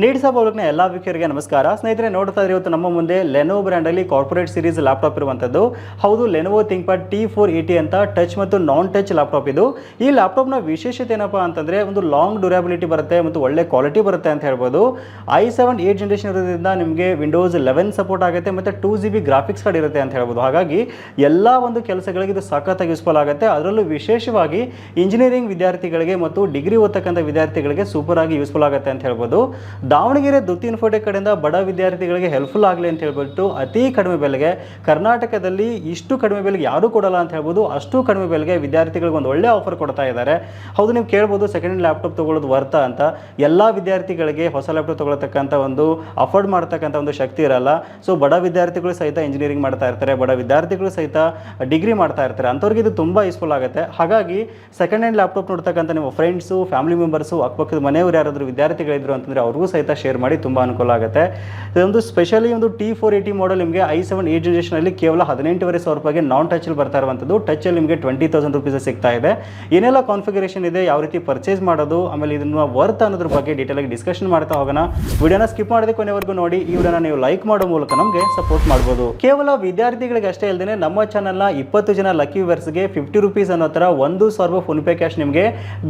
ನೀಡ್ಸಾ ಪಬ್ಲಿಕ್ನ ಎಲ್ಲ ವೀಕ್ಷರಿಗೆ ನಮಸ್ಕಾರ. ಸ್ನೇಹಿತರೆ, ನೋಡ್ತಾ ಇದ್ರೆ ಇವತ್ತು ನಮ್ಮ ಮುಂದೆ ಲೆನೋ ಬ್ರ್ಯಾಂಡಲ್ಲಿ ಕಾರ್ಪೊರೇಟ್ ಸೀರೀಸ್ ಲ್ಯಾಪ್ಟಾಪ್ ಇರುವಂಥದ್ದು ಹೌದು Lenovo ThinkPad T four eighty ಅಂತ ಟಚ್ ಮತ್ತು ನಾನ್ ಟಚ್ ಲ್ಯಾಪ್ಟಾಪ್ ಇದು. ಈ ಲ್ಯಾಪ್ಟಾಪ್ನ ವಿಶೇಷತೆ ಏನಪ್ಪ ಅಂತಂದರೆ, ಒಂದು ಲಾಂಗ್ ಡ್ಯೂರಬಿಲಿಟಿ ಬರುತ್ತೆ ಮತ್ತು ಒಳ್ಳೆ ಕ್ವಾಲಿಟಿ ಬರುತ್ತೆ ಅಂತ ಹೇಳ್ಬೋದು. ಐ ಸೆವೆನ್ ಏಟ್ ಜನ್ರೇಷನ್ ಇರೋದ್ರಿಂದ ನಿಮಗೆ ವಿಂಡೋಸ್ ಲೆವೆನ್ ಸಪೋರ್ಟ್ ಆಗುತ್ತೆ ಮತ್ತು two G B graphics card ಇರುತ್ತೆ ಅಂತ ಹೇಳ್ಬೋದು. ಹಾಗಾಗಿ ಎಲ್ಲ ಒಂದು ಕೆಲಸಗಳಿಗೆ ಇದು ಸಖತ್ತಾಗಿ ಯೂಸ್ಫುಲ್ ಆಗುತ್ತೆ. ಅದರಲ್ಲೂ ವಿಶೇಷವಾಗಿ ಇಂಜಿನಿಯರಿಂಗ್ ವಿದ್ಯಾರ್ಥಿಗಳಿಗೆ ಮತ್ತು ಡಿಗ್ರಿ ಓದ್ತಕ್ಕಂಥ ವಿದ್ಯಾರ್ಥಿಗಳಿಗೆ ಸೂಪರ್ ಆಗಿ ಯೂಸ್ಫುಲ್ ಆಗುತ್ತೆ ಅಂತ ಹೇಳ್ಬೋದು. ದಾವಣಗೆರೆ ದುತ್ತಿ ಇನ್ಫೋಟೆಕ್ ಕಡೆಯಿಂದ ಬಡ ವಿದ್ಯಾರ್ಥಿಗಳಿಗೆ ಹೆಲ್ಪ್ಫುಲ್ ಆಗಲಿ ಅಂತ ಹೇಳ್ಬಿಟ್ಟು ಅತಿ ಕಡಿಮೆ ಬೆಲೆಗೆ ಕರ್ನಾಟಕದಲ್ಲಿ ಇಷ್ಟು ಕಡಿಮೆ ಬೆಲೆಗೆ ಯಾರೂ ಕೊಡಲ್ಲ ಅಂತ ಹೇಳ್ಬೋದು. ಅಷ್ಟು ಕಡಿಮೆ ಬೆಲೆಗೆ ವಿದ್ಯಾರ್ಥಿಗಳಿಗೆ ಒಂದು ಒಳ್ಳೆ ಆಫರ್ ಕೊಡ್ತಾ ಇದ್ದಾರೆ. ಹೌದು, ನೀವು ಕೇಳ್ಬೋದು ಸೆಕೆಂಡ್ ಹ್ಯಾಂಡ್ ಲ್ಯಾಪ್ಟಾಪ್ ತೊಗೊಳ್ಳೋದು ವರ್ತ ಅಂತ. ಎಲ್ಲ ವಿದ್ಯಾರ್ಥಿಗಳಿಗೆ ಹೊಸ ಲ್ಯಾಪ್ಟಾಪ್ ತೊಗೊಳತಕ್ಕಂಥ ಒಂದು ಅಫೋರ್ಡ್ ಮಾಡ್ತಕ್ಕಂಥ ಒಂದು ಶಕ್ತಿ ಇರಲ್ಲ. ಸೊ ಬಡ ವಿದ್ಯಾರ್ಥಿಗಳು ಸಹಿತ ಇಂಜಿನಿಯರಿಂಗ್ ಮಾಡ್ತಾ ಇರ್ತಾರೆ. ಬಡ ವಿದ್ಯಾರ್ಥಿಗಳು ಸಹಿತ ಡಿಗ್ರಿ ಮಾಡ್ತಾ ಇರ್ತಾರೆ. ಅಂಥವ್ರಿಗೆ ಇದು ತುಂಬ ಯೂಸ್ಫುಲ್ ಆಗುತ್ತೆ. ಹಾಗಾಗಿ ಸೆಕೆಂಡ್ ಹ್ಯಾಂಡ್ ಲ್ಯಾಪ್ಟಾಪ್ ನೋಡ್ತಕ್ಕಂಥ ನಿಮ್ಮ ಫ್ರೆಂಡ್ಸು ಫ್ಯಾಮಿಲಿ ಮೆಂಬರ್ಸು ಅಕ್ಕಪಕ್ಕದ ಮನೆಯವರು ಯಾರಾದರೂ ವಿದ್ಯಾರ್ಥಿಗಳಿದ್ರು ಅಂತಂದರೆ ಅವ್ರಿಗೂ ಸಹಿತ ಶೇರ್ ಮಾಡಿ ತುಂಬ ಅನುಕೂಲ ಆಗುತ್ತೆ. ಇದೊಂದು ಸ್ಪೆಷಲಿ ಒಂದು ಟಿ ಫೋರ್ ಏಯ್ಟಿ ಮಾಡಲ್ ನಿಮಗೆ ಐ ಸೆವೆನ್ ಏಟ್ ಜನರೇಷನಲ್ಲಿ ಕೇವಲ ಹದಿನೆಂಟುವರೆ ಸಾವಿರ ರೂಪಾಯಿಗೆ ನಾನ್ ಟಚಲ್ಲಿ ಬರ್ತಾ ಇರುವಂಥದ್ದು. ಅಲ್ಲಿ ನಿಮಗೆ ಟ್ವೆಂಟಿ ತೌಸಂಡ್ ರುಪೀಸ್ ಸಿಗ್ತಾ ಇದೆ. ಏನೆಲ್ಲ ಕಾನ್ಫಿಗರೇಷನ್ ಇದೆ, ಯಾವ ರೀತಿ ಪರ್ಚೇಸ್ ಮಾಡೋದು, ಆಮೇಲೆ ಇದನ್ನು ವರ್ತ್ ಅನ್ನೋದ್ರ ಬಗ್ಗೆ ಡೀಟೇಲಾಗಿ ಡಿಸ್ಕಷನ್ ಮಾಡ್ತಾ ಹೋಗೋಣ. ವಿಡಿಯೋನ ಸ್ಕಿಪ್ ಮಾಡದೆ ಕೊನೆವರೆಗೂ ನೋಡಿ, ಈ ವಿಡಿಯೋನ ನೀವು ಲೈಕ್ ಮಾಡೋ ಮೂಲಕ ನಮಗೆ ಸಪೋರ್ಟ್ ಮಾಡಬಹುದು ಕೇವಲ ವಿದ್ಯಾರ್ಥಿಗಳಿಗೆ ಅಷ್ಟೇ ಇಲ್ಲದೆ ನಮ್ಮ ಚಾನಲ್ನ ಇಪ್ಪತ್ತು ಜನ ಲಕ್ಕಿ ವ್ಯೂವರ್ಸ್ಗೆ ಫಿಫ್ಟಿ ರುಪೀಸ್ ಅನ್ನೋ ಥರ ಒಂದು ಸಾವಿರ ಫೋನ್ ಪೇ ಕ್ಯಾಶ್ ನಿಮಗೆ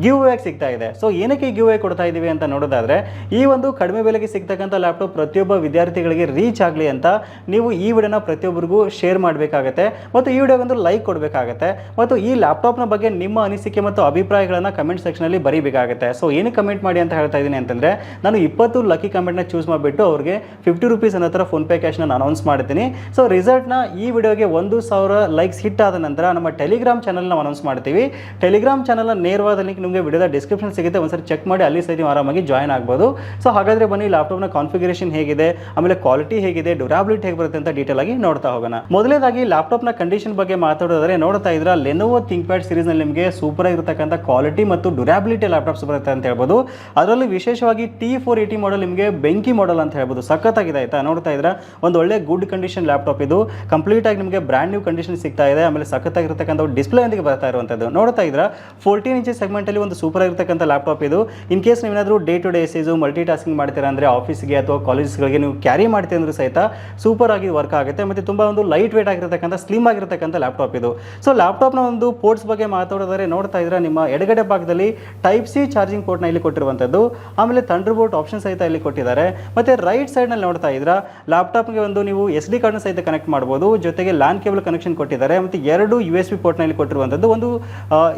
ಗಿವ್ ಬ್ಯಾಕ್ ಸಿಗ್ತಾ ಇದೆ. ಸೊ ಏನಕ್ಕೆ ಗಿವ್ ಅವೇ ಕೊಡ್ತಾ ಇದ್ದೀವಿ ಅಂತ ನೋಡೋದಾದ್ರೆ, ಈ ಒಂದು ಕಡಿಮೆ ಬೆಲೆಗೆ ಸಿಗ್ತಕ್ಕಂಥ ಲ್ಯಾಪ್ಟಾಪ್ ಪ್ರತಿಯೊಬ್ಬ ವಿದ್ಯಾರ್ಥಿಗಳಿಗೆ ರೀಚ್ ಆಗಲಿ ಅಂತ ನೀವು ಈ ವಿಡಿಯೋನ ಪ್ರತಿಯೊಬ್ಬರಿಗೂ ಶೇರ್ ಮಾಡಬೇಕಾಗತ್ತೆ. ಮತ್ತು ಈ ವಿಡಿಯೋಗೊಂದು ಲೈಕ್ ಕೊಡಬೇಕಾಗತ್ತೆ. ಮತ್ತು ಈ ಲ್ಯಾಪ್ಟಾಪ್ನ ಬಗ್ಗೆ ನಿಮ್ಮ ಅನಿಸಿಕೆ ಮತ್ತು ಅಭಿಪ್ರಾಯಗಳನ್ನು ಕಮೆಂಟ್ ಸೆಕ್ಷನಲ್ಲಿ ಬರೀಬೇಕಾಗುತ್ತೆ. ಸೊ ಏನು ಕಮೆಂಟ್ ಮಾಡಿ ಅಂತ ಹೇಳ್ತಾ ಇದ್ದೀನಿ ಅಂತಂದರೆ, ನಾನು ಇಪ್ಪತ್ತು ಲಕ್ಕಿ ಕಮೆಂಟ್ನ ಚೂಸ್ ಮಾಡಿಬಿಟ್ಟು ಅವ್ರಿಗೆ ಫಿಫ್ಟಿ ರುಪೀಸ್ ಅನ್ನೋ ಥರ ಫೋನ್ಪೇ ಕ್ಯಾಶ್ನ ನಾನು ಅನೌನ್ಸ್ ಮಾಡ್ತೀನಿ. ಸೊ ರಿಸಲ್ಟ್ನ ಈ ವಿಡಿಯೋಗೆ ಒಂದು ಸಾವಿರ ಲೈಕ್ಸ್ ಹಿಟ್ ಆದ ನಂತರ ನಮ್ಮ ಟೆಲಿಗ್ರಾಮ್ ಚಾನಲ್ನ ಅನೌನ್ಸ್ ಮಾಡ್ತೀವಿ. ಟೆಲಿಗ್ರಾಮ್ ಚಾನಲ್ನ ನೇರವಾದ ಲಿಂಕ್ ನಿಮಗೆ ವಿಡಿಯೋದ ಡಿಸ್ಕ್ರಿಪ್ಷನ್ ಸಿಗುತ್ತೆ. ಒಂದ್ಸರಿ ಚೆಕ್ ಮಾಡಿ, ಅಲ್ಲಿ ನೀವು ಆರಾಮಾಗಿ ಜಾಯ್ನ್ ಆಗ್ಬೋದು. ಸೊ ಹಾಗಾದರೆ ಬನ್ನಿ ಲ್ಯಾಪ್ಟಾಪ್ನ ಕಾನ್ಫಿಗರೇಷನ್ ಹೇಗಿದೆ, ಆಮೇಲೆ ಕ್ವಾಲಿಟಿ ಹೇಗಿದೆ ಡ್ಯೂರಾಬಿಲಿಟಿ ಹೇಗೆ ಬರುತ್ತೆ ಅಂತ ಡೀಟೇಲ್ ಆಗಿ ನೋಡ್ತಾ ಹೋಗೋಣ. ಮೊದಲೇದಾಗಿ ಲ್ಯಾಪ್ಟಾಪ್ನ ಕಂಡೀಷನ್ ಬಗ್ಗೆ ಮಾತಾಡೋದಾದ್ರೆ ನೋಡ್ತಾ ಇದ್ರ ಲೆನೋವೋ ಸೀರೀಸ್ನಲ್ಲಿ ನಿಮಗೆ ಸೂಪರ್ ಆಗಿರತಕ್ಕಂಥ ಕ್ವಾಲಿಟಿ ಮತ್ತು ಡ್ಯೂರಾಬಿಲಿಟಿ ಲ್ಯಾಪ್ಟಾಪ್ಸ್ ಬರುತ್ತೆ ಅಂತ ಹೇಳ್ಬೋದು. ಅದರಲ್ಲಿ ವಿಶೇಷವಾಗಿ ಟಿ ಫೋರ್ ಏಯ್ಟಿ ಮಾಡಲ್ ನಿಮಗೆ ಬೆಂಕಿ ಮಾಡಲ್ ಅಂತ ಹೇಳ್ಬೋದು. ಸಖತ್ತಾಗಿದೆ, ಆಯ್ತಾ? ನೋಡ್ತಾ ಇದ್ರ ಒಂದು ಒಳ್ಳೆ ಗುಡ್ ಕಂಡೀಷನ್ ಲ್ಯಾಪ್ಟಾಪ್ ಇದು. ಕಂಪ್ಲೀಟ್ ಆಗಿ ನಿಮಗೆ ಬ್ರ್ಯಾಂಡ್ ನ್ಯೂ ಕಂಡೀಷನ್ ಸಿಗ್ತಾ ಇದೆ, ಆಮೇಲೆ ಸಖತ್ತಾಗಿರ್ತಕ್ಕಂಥ ಡಿಸ್ಪ್ಲೇ ಒಂದಿಗೆ ಬರ್ತಾ ಇರುವಂಥದ್ದು. ನೋಡ್ತಾ ಇದ್ರ ಫೋರ್ಟೀನ್ ಇಂಚಸ್ ಸೆಗ್ಮೆಂಟಲ್ಲಿ ಒಂದು ಸೂಪರ್ ಆಗಿರ್ತಕ್ಕಂಥ ಲ್ಯಾಪ್ಟಾಪ್ ಇದು. ಇನ್ ಕೇಸ್ ನೀವೇನಾದರೂ day to day multitasking ಮಾಡ್ತೀರಾ ಅಂದರೆ ಆಫೀಸ್ಗೆ ಅಥವಾ ಕಾಲೇಜಸ್ಗಳಿಗೆ ನೀವು ಕ್ಯಾರಿ ಮಾಡ್ತೀವಿ ಅಂದರೂ ಸಹಿತ ಸೂಪರ್ ಆಗಿ ವರ್ಕ್ ಆಗುತ್ತೆ. ಮತ್ತು ತುಂಬ ಒಂದು ಲೈಟ್ ವೇಟ್ ಆಗಿರತಕ್ಕಂಥ ಸ್ಲಿಮ್ ಆಗಿರತಕ್ಕಂಥ ಲ್ಯಾಪ್ಟಾಪ್ ಇದು. ಸೊ ಲ್ಯಾಪ್ಟಾಪ್ನ ಒಂದು ಪೋರ್ಟ್ಸ್ ಬಗ್ಗೆ ಮಾತಾಡೋದಾದ್ರೆ ನೋಡ್ತಾ ಇದ್ರೆ ನಿಮ್ಮ ಎಡಗಡೆ ಭಾಗದಲ್ಲಿ ಟೈಪ್ ಸಿ ಚಾರ್ಜಿಂಗ್ ಪೋರ್ಟ್ನ ಇಲ್ಲಿ ಕೊಟ್ಟಿರುವಂಥದ್ದು. ಆಮೇಲೆ ಥಂಡರ್ ಬೋರ್ಟ್ ಆಪ್ಷನ್ ಸಹಿತ ಇಲ್ಲಿ ಕೊಟ್ಟಿದ್ದಾರೆ. ಮತ್ತು ರೈಟ್ ಸೈಡ್ನಲ್ಲಿ ನೋಡ್ತಾ ಇದ್ರೆ ಲ್ಯಾಪ್ಟಾಪ್ಗೆ ಒಂದು ನೀವು ಎಸ್ ಡಿ ಕಾರ್ಡ್ನ ಸಹಿತ ಕನೆಕ್ಟ್ ಮಾಡ್ಬೋದು. ಜೊತೆಗೆ ಲ್ಯಾನ್ ಕೇಬಲ್ ಕನೆಕ್ಷನ್ ಕೊಟ್ಟಿದ್ದಾರೆ. ಮತ್ತು ಎರಡು ಯು ಎಸ್ ಬಿ ಪೋರ್ಟ್ನಲ್ಲಿ ಕೊಟ್ಟಿರುವಂಥದ್ದು. ಒಂದು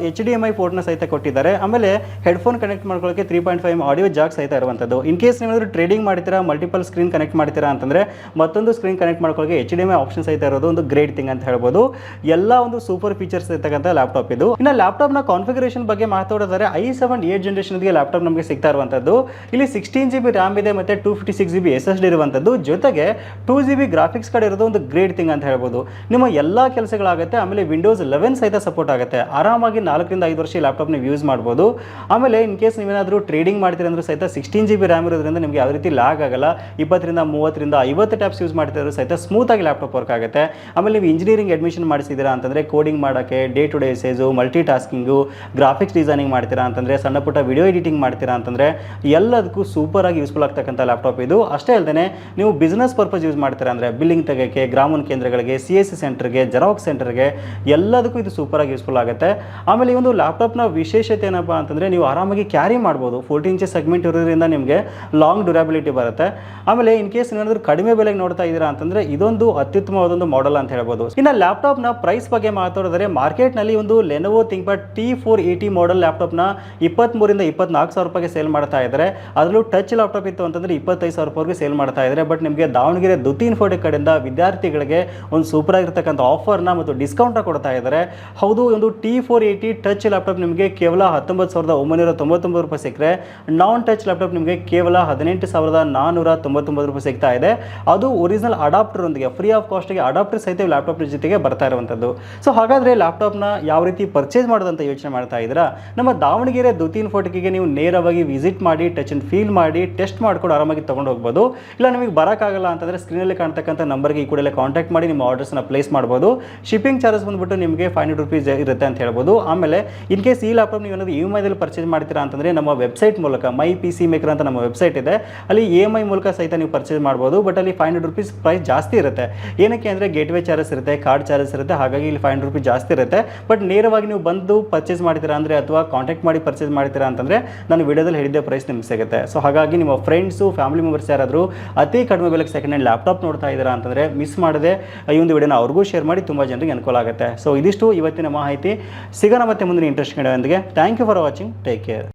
ಎಚ್ ಡಿ ಎಂ ಐ ಪೋರ್ಟ್ನ ಸಹಿತ ಕೊಟ್ಟಿದ್ದಾರೆ. ಆಮೇಲೆ ಹೆಡ್ಫೋನ್ ಕನೆಕ್ಟ್ ಮಾಡ್ಕೊಳ್ಳೋಕ್ಕೆ three point five audio jack ಸಹಿತ ಇರುವಂಥದ್ದು. ಇನ್ ಕೇಸ್ ನೀವೇನಾದರೂ ಟ್ರೇಡಿಂಗ್ ಮಾಡ್ತೀರಾ ಮಲ್ಟಿಪಲ್ ಸ್ಕ್ರೀನ್ ಕನೆಕ್ಟ್ ಮಾಡ್ತೀರಾ ಅಂತಂದರೆ ಮತ್ತೊಂದು ಸ್ಕ್ರೀನ್ ಕನೆಕ್ಟ್ ಮಾಡ್ಕೊಳ್ಳೋಕೆ H D M I option ಸಹಿತ ಇರೋದು ಒಂದು ಗ್ರೇಟ್ ಥಿಂಗ್ ಅಂತ ಹೇಳ್ಬೋದು. ಎಲ್ಲ ಒಂದು ಸೂಪರ್ ಫೀಚರ್ಸ್ ಇರ್ತಕ್ಕಂಥ ಲ್ಯಾಪ್ಟಾಪ್ ಇದು. ಇನ್ನು ಲ್ಯಾಪ್ಟಾಪ್ನ ಕಾನ್ಫಿಗರೇಷನ್ ಬಗ್ಗೆ ಮಾತಾಡೋದಾದ್ರೆ ಐ ಸೆವೆನ್ ಏಟ್ ಜನರೇಷನ್ಗೆ ಲ್ಯಾಪ್ಟಾಪ್ ನಮಗೆ ಸಿಗ್ತಾ ಇರುವಂಥದ್ದು. ಇಲ್ಲಿ ಸಿಕ್ಸ್ಟೀನ್ ಜಿ ಬಿ ರ್ಯಾಮ್ ಇದೆ ಮತ್ತು two fifty six G B S S D ಇರುವಂಥದ್ದು. ಜೊತೆಗೆ two G B graphics card ಇರೋದು ಒಂದು ಗ್ರೇಟ್ ಥಿಂಗ್ ಅಂತ ಹೇಳ್ಬೋದು. ನಿಮ್ಮ ಎಲ್ಲ ಕೆಲಸಗಳಾಗುತ್ತೆ, ಆಮೇಲೆ ವಿಂಡೋಸ್ ಲೆವೆನ್ ಸಹಿತ ಸಪೋರ್ಟ್ ಆಗುತ್ತೆ. ಆರಾಮಾಗಿ ನಾಲ್ಕರಿಂದ ಐದು ವರ್ಷ ಲ್ಯಾಪ್ಟಾಪ್ ನೀವು ಯೂಸ್ ಮಾಡ್ಬೋದು. ಆಮೇಲೆ ಇನ್ ಕೇಸ್ ನೀವೇನಾದರೂ ಟ್ರೇಡಿಂಗ್ ಮಾಡ್ತೀರಂದ್ರೂ ಸಹಿತ ಸಿಕ್ಸ್ಟೀನ್ ಜಿ ಬಿ ರ್ಯಾಮ್ ಇರೋದ್ರಿಂದ ನಿಮಗೆ ಯಾವ ರೀತಿ ಲ್ಯಾಗ್ ಆಗಲ್ಲ. ಇಪ್ಪತ್ತರಿಂದ ಮೂವತ್ತರಿಂದ ಐವತ್ತು ಟ್ಯಾಪ್ಸ್ ಯೂಸ್ ಮಾಡ್ತಿದ್ರು ಸಹಿತ ಸ್ಮೂತಾಗಿ ಲ್ಯಾಪ್ಟಾಪ್ ವರ್ಕ್ ಆಗುತ್ತೆ. ಆಮೇಲೆ ನೀವು ಇಂಜಿನಿಯರಿಂಗ್ ಅಡ್ಮಿಷನ್ ಮಾಡಿಸಿದ್ದೀರಾ ಅಂತಂದರೆ ಕೋಡಿಂಗ್ ಮಾಡೋಕ್ಕೆ ಡೇ ಟು ಡೇ ಸೇಸು ಮಲ್ಟಿ ಟಾಸ್ಕಿಂಗು ಗ್ರಾಫಿಕ್ಸ್ ಡಿಸೈನಿಂಗ್ ಮಾಡ್ತೀರಾ ಅಂತಂದರೆ, ಸಣ್ಣ ಪುಟ್ಟ ವಿಡಿಯೋ ಎಡಿಟಿಂಗ್ ಮಾಡ್ತೀರಾ ಅಂತಂದರೆ ಎಲ್ಲದಕ್ಕೂ ಸೂಪರ್ ಆಗಿ ಯೂಸ್ಫುಲ್ ಆಗ್ತಕ್ಕಂಥ ಲ್ಯಾಪ್ಟಾಪ್ ಇದು. ಅಷ್ಟೇ ಅಲ್ಲದೆ ನೀವು ಬಿಸ್ನೆಸ್ ಪರ್ಪಸ್ ಯೂಸ್ ಮಾಡ್ತೀರಾ ಅಂದರೆ ಬಿಲ್ಲಿಂಗ್ ತೆಗೋಕ್ಕೆ ಗ್ರಾಮೀಣ ಕೇಂದ್ರಗಳಿಗೆ ಸಿ ಎಸ್ ಸಿ ಸೆಂಟರ್ಗೆ ಜೆರಾಕ್ಸ್ ಸೆಂಟರ್ಗೆ ಎಲ್ಲದಕ್ಕೂ ಇದು ಸೂಪರ್ ಆಗಿ ಯೂಸ್ಫುಲ್ ಆಗುತ್ತೆ. ಆಮೇಲೆ ಈ ಒಂದು ಲ್ಯಾಪ್ಟಾಪ್ನ ವಿಶೇಷತೆ ಏನಪ್ಪ ಅಂತಂದರೆ ನೀವು ಆರಾಮಾಗಿ ಕ್ಯಾರಿ ಮಾಡ್ಬೋದು. ಫೋರ್ಟೀನ್ ಇಂಚಸ್ ಸೆಗ್ಮೆಂಟ್ ಇರೋದ್ರಿಂದ ನಿಮಗೆ ಲಾಂಗ್ ಡ್ಯೂರಬಿಲಿಟಿ ಬರುತ್ತೆ. ಆಮೇಲೆ ಇನ್ ಕೇಸ್ ಏನಾದರೂ ಕಡಿಮೆ ಬೆಲೆಗೆ ನೋಡ್ತಾ ಇದ್ದೀರಾ ಅಂತಂದರೆ ಇದೊಂದು ಅತ್ಯುತ್ತಮವಾದೊಂದು ಮಾಡೆಲ್ ಅಂತ ಹೇಳ್ಬೋದು. ಇನ್ನು ಲ್ಯಾಪ್ಟಾಪ್ನ ಪ್ರೈಸ್ ಬಗ್ಗೆ ಮಾತಾಡಿದ್ರೆ ಮಾರ್ಕೆಟ್ನಲ್ಲಿ ಒಂದು Lenovo ThinkPad T four eighty model ಲ್ಯಾಪ್ಟಾಪ್ನ ಇಪ್ಪತ್ತ್ಮೂರಿಂದ ಇಪ್ಪತ್ನಾಲ್ಕು ಸಾವಿರ ರೂಪಾಯಿಗೆ ಸೇಲ್ ಮಾಡ್ತಾ ಇದ್ದಾರೆ. ಅದರಲ್ಲೂ ಟಚ್ ಲ್ಯಾಪ್ಟಾಪ್ ಇತ್ತು ಅಂತಂದರೆ ಇಪ್ಪತ್ತೈದು ಸಾವಿರ ರೂಪಾಯಿಗೆ ಸೇಲ್ ಮಾಡ್ತಾ ಇದ್ದಾರೆ. ಬಟ್ ನಿಮಗೆ ದಾವಣಗೆರೆ ದುತೀನ್ ಫೋಟೋ ಕಡೆಯಿಂದ ವಿದ್ಯಾರ್ಥಿಗಳಿಗೆ ಒಂದು ಸೂಪರ್ ಆಗಿರ್ತಕ್ಕಂಥ ಆಫರ್ನ ಮತ್ತು ಡಿಸ್ಕೌಂಟ್ನ ಕೊಡ್ತಾ ಇದ್ದಾರೆ. ಹೌದು, ಒಂದು T four eighty touch laptop ನಿಮಗೆ ಕೇವಲ ಹತ್ತೊಂಬತ್ತು ಸಾವಿರದ ಒಂಬೈನೂರ ತೊಂಬತ್ತೊಂಬತ್ತು ರೂಪಾಯಿ ಸಿಕ್ಕರೆ ನಾನ್ ಟಚ್ ಲ್ಯಾಪ್ಟಾಪ್ ನಿಮಗೆ ಹದಿನೆಂಟು ಸಾವಿರದ ನಾನ್ನೂರ ತೊಂಬತ್ತೊಂಬತ್ತು ರೂಪಾಯಿ ಸಿಗ್ತಾ ಇದೆ. ಅದು ಒರಿಜಿನಲ್ ಅಡಾಪ್ಟರ್ ಒಂದಿಗೆ ಫ್ರೀ ಆಫ್ ಕಾಸ್ಟ್ಗೆ ಅಡಾಪ್ಟರ್ ಸಹಿತ ಲ್ಯಾಪ್ಟಾಪ್ ಜೊತೆಗೆ ಬರ್ತಾ ಇರುವಂಥದ್ದು ಸೊ ಹಾಗಾದರೆ ಲ್ಯಾಪ್ಟಾಪ್ನ ಯಾವ ರೀತಿ ಪರ್ಚೇಸ್ ಮಾಡೋದಂತ ಯೋಚನೆ ಮಾಡ್ತಾ ಇದ್ದೀರಾ? ನಮ್ಮ ದಾವಣಗೆರೆ ದುತೀನ್ ಫೋಟೋಗೆ ನೀವು ನೇರವಾಗಿ ವಿಸಿಟ್ ಮಾಡಿ ಟಚ್ ಅಂಡ್ ಫೀಲ್ ಮಾಡಿ ಟೆಸ್ಟ್ ಮಾಡ್ಕೊಂಡು ಆರಾಮಾಗಿ ತೊಗೊಂಡು ಹೋಗ್ಬೋದು. ಇಲ್ಲ, ನಿಮಗೆ ಬರೋಕ್ಕಾಗಲ್ಲ ಅಂತಂದರೆ ಸ್ಕ್ರೀನಲ್ಲಿ ಕಾಣ್ತಕ್ಕಂಥ ನಂಬರ್ಗೆ ಈ ಕೂಡಲೇ ಕಾಂಟ್ಯಾಕ್ಟ್ ಮಾಡಿ ನಿಮ್ಮ ಆರ್ಡರ್ಸ್ನ ಪ್ಲೇಸ್ ಮಾಡ್ಬೋದು. ಶಿಪ್ಪಿಂಗ್ ಚಾರ್ಜಸ್ ಬಂದ್ಬಿಟ್ಟು ನಿಮಗೆ ಫೈವ್ ಹಂಡ್ರೆಡ್ ರುಪೀಸ್ ಇರುತ್ತೆ ಅಂತ ಹೇಳ್ಬೋದು. ಆಮೇಲೆ ಇನ್ ಕೇಸ್ ಈ ಲ್ಯಾಪ್ಟಾಪ್ ನೀವು ಏನಾದರೂ ಇ ಎಂ ಐದಲ್ಲಿ ಪರ್ಚೇಸ್ ಮಾಡ್ತೀರಾ ಅಂತಂದರೆ ನಮ್ಮ ವೆಬ್ಸೈಟ್ ಮೂಲಕ ಮೈ ಪಿ ಸಿ ಮೇಕರ್ ಅಂತ ನಮ್ಮ ವೆಬ್ಸೈಟ್ ಇದೆ. ಅಲ್ಲಿ ಇ ಎಂ ಐ ಮೂಲಕ ಸಹಿತ ನೀವು ಪರ್ಚೇಸ್ ಮಾಡ್ಬೋದು. ಬಟ್ ಅಲ್ಲಿ ಫೈವ್ ಹಂಡ್ರೆಡ್ ರುಪೀಸ್ ಪ್ರೈಸ್ ಜಾಸ್ತಿ ಇರುತ್ತೆ. ಏನಕ್ಕೆ ಅಂದರೆ ಗೇಟ್ವೇ ಚಾರ್ಜಸ್ ಇರುತ್ತೆ ಕಾರ್ಡ್ ಚಾರ್ಜಸ್ ಇರುತ್ತೆ. ಹಾಗಾಗಿ ಇಲ್ಲಿ ಫೈವ್ ಹಂಡ್ರೆಡ್ ರುಪೀಸ್ ಜಾಸ್ತಿ ಇರುತ್ತೆ. ಬಟ್ ನೇರವಾಗಿ ನೀವು ಬಂದು ಪರ್ಚೇಸ್ ಮಾಡ್ತೀರಾ ಅಂದರೆ ಅಥವಾ ಕಾಂಟ್ಯಾಕ್ಟ್ ಮಾಡಿ ಪರ್ಚೇಸ್ ಮಾಡ್ತೀರಾ ಅಂತಂದರೆ ನಾನು ವಿಡಿಯೋದಲ್ಲಿ ಹೇಳಿದ್ದೆ ಪ್ರೈಸ್ ನಿಮ್ಗೆ ಸಿಗುತ್ತೆ. ಸೊ ಹಾಗಾಗಿ ನಿಮ್ಮ ಫ್ರೆಂಡ್ಸು ಫ್ಯಾಮಿಲಿ ಮೆಂಬರ್ಸ್ ಯಾರಾದರೂ ಅತಿ ಕಡಿಮೆ ಬೆಲೆಗೆ ಸೆಕೆಂಡ್ ಹ್ಯಾಂಡ್ ಲ್ಯಾಪ್ಟಾಪ್ ನೋಡ್ತಾ ಇದ್ದೀರಾ ಅಂತಂದರೆ ಮಿಸ್ ಮಾಡದೆ ಈ ಒಂದು ವಿಡಿಯೋನ ಅವ್ರಿಗೂ ಶೇರ್ ಮಾಡಿ ತುಂಬ ಜನರಿಗೆ ಅನುಕೂಲ ಆಗುತ್ತೆ. ಸೊ ಇದಿಷ್ಟು ಇವತ್ತಿನ ಮಾಹಿತಿ. ಸಿಗೋಣ ಮತ್ತೆ ಮುಂದಿನ interest thank you for watching take care